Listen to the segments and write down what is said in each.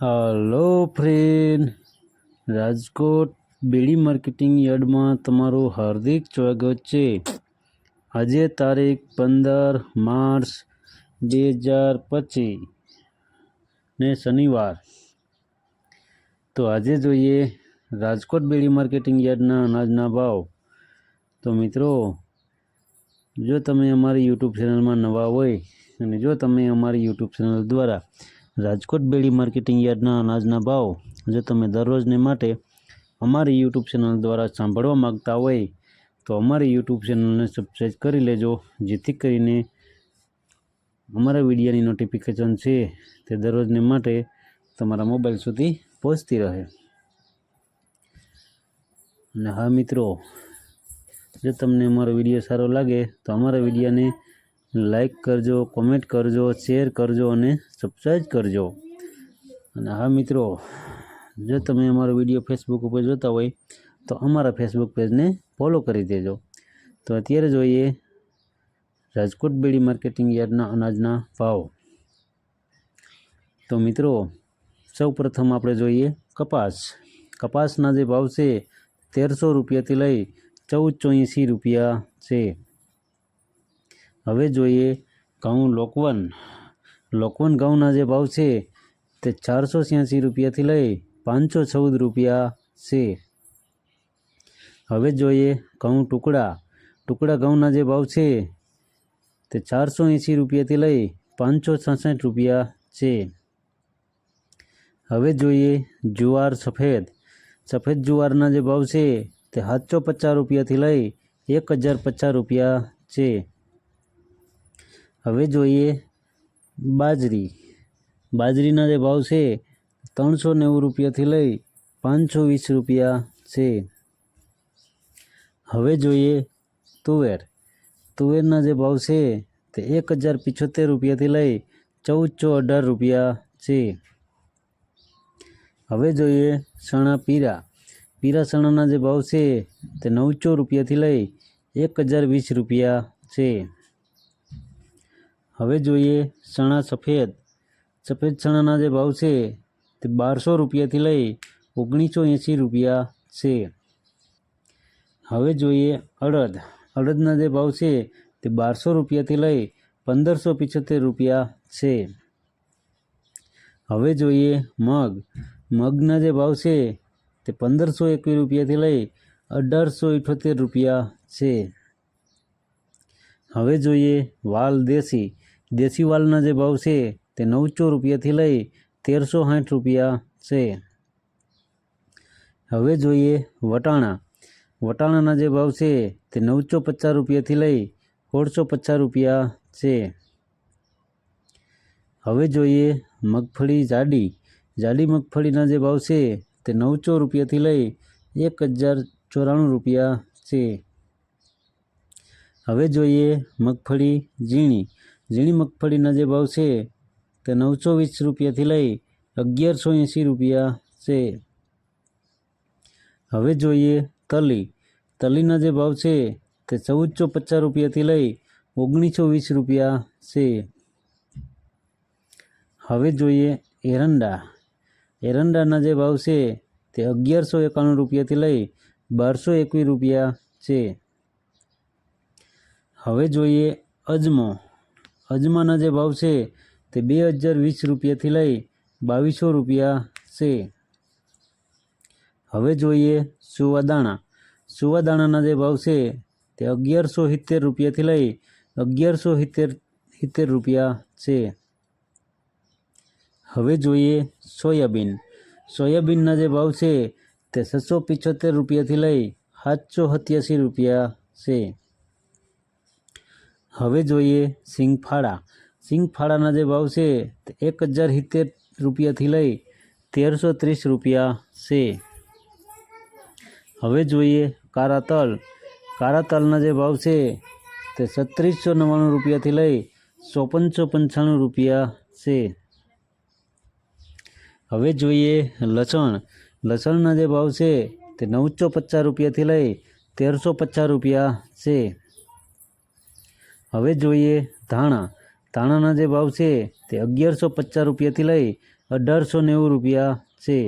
Hello friend Rajkot Bedi marketing યાર્ડમાં તમારું હાર્દિક સ્વાગત છે. આજે તારીખ પંદર માર્ચ બે હજાર પચીસ ને શનિવાર. તો આજે જોઈએ રાજકોટ બેડી માર્કેટિંગ યાર્ડના અનાજના ભાવ. તો મિત્રો, જો તમે અમારી યુટ્યુબ ચેનલમાં નવા હોય અને જો તમે અમારી યુટ્યુબ ચેનલ દ્વારા રાજકોટ બેડી માર્કેટિંગ યાર્ડના અનાજના ભાવ જો તમે દરરોજને માટે અમારી યુટ્યુબ ચેનલ દ્વારા સાંભળવા માગતા હોય તો અમારી યુટ્યુબ ચેનલને સબસ્ક્રાઈબ કરી લેજો, જેથી કરીને અમારા વિડીયોની નોટિફિકેશન છે તે દરરોજને માટે તમારા મોબાઈલ સુધી પહોંચતી રહે. અને હા મિત્રો, જો તમને અમારો વીડિયો સારો લાગે તો અમારા વિડીયોને લાઈક કરજો કોમેન્ટ કરજો શેર કરજો અને સબસ્ક્રાઈબ કરજો. અને હા મિત્રો, જો તમે અમારો વીડિયો ફેસબુક ઉપર જોતા હોય, તો અમારા ફેસબુક પેજને ફોલો કરી દેજો. તો અત્યારે જોઈએ રાજકોટ બેડી માર્કેટિંગ યાર્ડના અનાજના ભાવ. તો મિત્રો સૌ પ્રથમ આપણે જોઈએ કપાસ. કપાસના જે ભાવ છે, તેરસો રૂપિયાથી લઈ ચૌદ એંસી રૂપિયા છે. હવે જોઈએ ઘઉં લોકવન. લોકવન ઘઉંના જે ભાવ છે તે ચારસો છ્યાસી રૂપિયાથી લઈ પાંચસો ચૌદ રૂપિયા છે. હવે જોઈએ ઘઉં ટુકડા. ટુકડા ઘઉંના જે ભાવ છે તે ચારસો એંસી રૂપિયાથી લઈ પાંચસો છસઠ રૂપિયા છે. હવે જોઈએ જુવાર સફેદ. સફેદ જુવારના જે ભાવ છે તે સાતસો પચાસ રૂપિયાથી લઈ એક હજાર પચાસ રૂપિયા છે. હવે જોઈએ બાજરી. બાજરીના જે ભાવ છે, ત્રણસો નેવું રૂપિયાથી લઈ પાંચસો વીસ રૂપિયા છે. હવે જોઈએ તુવેર. તુવેરના જે ભાવ છે, તે એક હજાર પિછોતેર રૂપિયાથી લઈ ચૌદસો અઢાર રૂપિયા છે. હવે જોઈએ ચણા પીરા. પીરા ચણાના જે ભાવ છે, તે નવસો રૂપિયાથી લઈ એક હજાર વીસ રૂપિયા છે. હવે જોઈએ ચણા સફેદ. સફેદ ચણાના જે ભાવ છે તે બારસો રૂપિયાથી લઈ ઓગણીસો એંસી રૂપિયા છે. હવે જોઈએ અડદ. અડદના જે ભાવ છે તે બારસો રૂપિયાથી લઈ પંદરસો પિચોતેર રૂપિયા છે. હવે જોઈએ મગ. મગના જે ભાવ છે તે પંદરસો એકવીસ રૂપિયાથી લઈ અઢારસો ઇઠોતેર રૂપિયા છે. હવે જોઈએ વાલ દેશી. દેશી વાલના જે ભાવ છે તે નવસો રૂપિયાથી લઈ તેરસો સાઠ રૂપિયા છે. હવે જોઈએ વટાણા. વટાણાના જે ભાવ છે તે નવસો પચાસ રૂપિયાથી લઈ સોળસો પચાસ રૂપિયા છે. હવે જોઈએ મગફળી જાડી. જાડી મગફળીના જે ભાવ છે તે નવસો રૂપિયાથી લઈ એક હજાર ચોરાણું રૂપિયા છે. હવે જોઈએ મગફળી ઝીણી. ઝીણી મગફળીના જે ભાવ છે તે નવસો વીસ રૂપિયાથી લઈ અગિયારસો એંસી રૂપિયા છે. હવે જોઈએ તલી. તલીના જે ભાવ છે તે ચૌદસો પચાસ રૂપિયાથી લઈ ઓગણીસો વીસ રૂપિયા છે. હવે જોઈએ એરંડા. એરંડાના જે ભાવ છે તે અગિયારસો એકાણું રૂપિયાથી લઈ બારસો એકવીસ રૂપિયા છે. હવે જોઈએ અજમો. અજમાના જે ભાવ છે. તે બે હજાર વીસ રૂપિયાથી લઈ બાવીસો રૂપિયા છે. હવે જોઈએ સુવાદાણા સુવાદાણાના જે ભાવ છે. તે અગિયારસો સિત્તેર રૂપિયાથી લઈ અગિયારસો સિત્તેર સિત્તેર રૂપિયા છે. હવે જોઈએ સોયાબીન. સોયાબીનના જે ભાવ છે. તે છસો પિચોતેર રૂપિયાથી લઈ સાતસો સત્યાસી રૂપિયા છે. હવે જોઈએ સિંગફાળા. સિંગફાળાના જે ભાવ છે, એક હજાર સિત્તેર રૂપિયાથી લઈ તેરસો ત્રીસ રૂપિયા છે. હવે જોઈએ કારાતલ. તલ કાળા તલના જે ભાવ છે, તે છત્રીસો નવ્વાણું રૂપિયાથી લઈ ચોપનસો પંચાણું રૂપિયા છે. હવે જોઈએ લસણ. લસણના જે ભાવ છે, તે નવસો પચાસ રૂપિયાથી લઈ તેરસો પચાસ રૂપિયા છે. હવે જોઈએ ધાણા. ધાણાના જે ભાવ છે તે અગિયારસો પચાસ રૂપિયાથી લઈ અઢારસો નેવું રૂપિયા છે.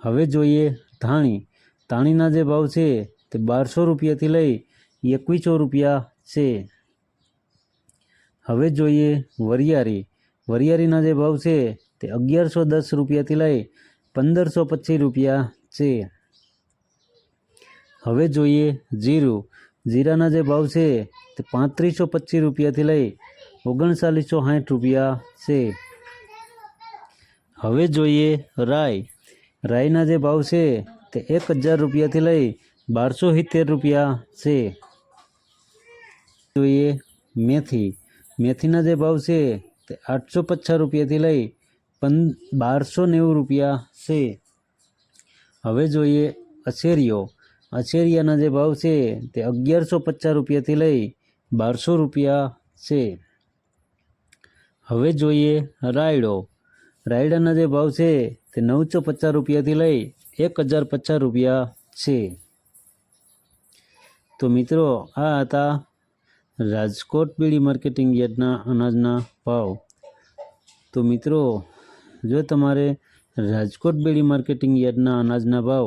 હવે જોઈએ ધાણી. ધાણીના જે ભાવ છે તે બારસો રૂપિયાથી લઈ એકવીસો રૂપિયા છે. હવે જોઈએ વરિયાળી. વરિયાળીના જે ભાવ છે તે અગિયારસો દસ રૂપિયાથી લઈ પંદરસો પચીસ રૂપિયા છે. હવે જોઈએ જીરું. જીરાના જે ભાવ છે તે પાંત્રીસો પચીસ રૂપિયાથી લઈ ઓગણચાલીસો સાઠ રૂપિયા છે. હવે જોઈએ રાય રાયના જે ભાવ છે તે એક હજાર રૂપિયાથી લઈ બારસો સિત્તેર રૂપિયા છે. જોઈએ મેથી. મેથીના જે ભાવ છે તે આઠસો પચાસ રૂપિયાથી લઈ પં, બારસો નેવું રૂપિયા છે. હવે જોઈએ અછેરીઓ અછેરિયાના જે ભાવ છે તે અગિયારસો પચાસ રૂપિયાથી લઈ બારસો રૂપિયા છે. હવે જોઈએ રાયડો. રાયડાના જે ભાવ છે તે નવસો પચાસ રૂપિયાથી લઈ એક હજાર પચાસ રૂપિયા છે. તો મિત્રો, આ હતા રાજકોટ બીડી માર્કેટિંગ યાર્ડના અનાજના ભાવ. તો મિત્રો, જો તમારે રાજકોટ બીડી માર્કેટિંગ યાર્ડના અનાજના ભાવ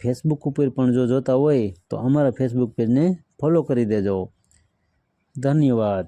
ફેસબુક ઉપર પણ જો જોતા હોય તો અમારા ફેસબુક પેજને ફોલો કરી દેજો. ધન્યવાદ.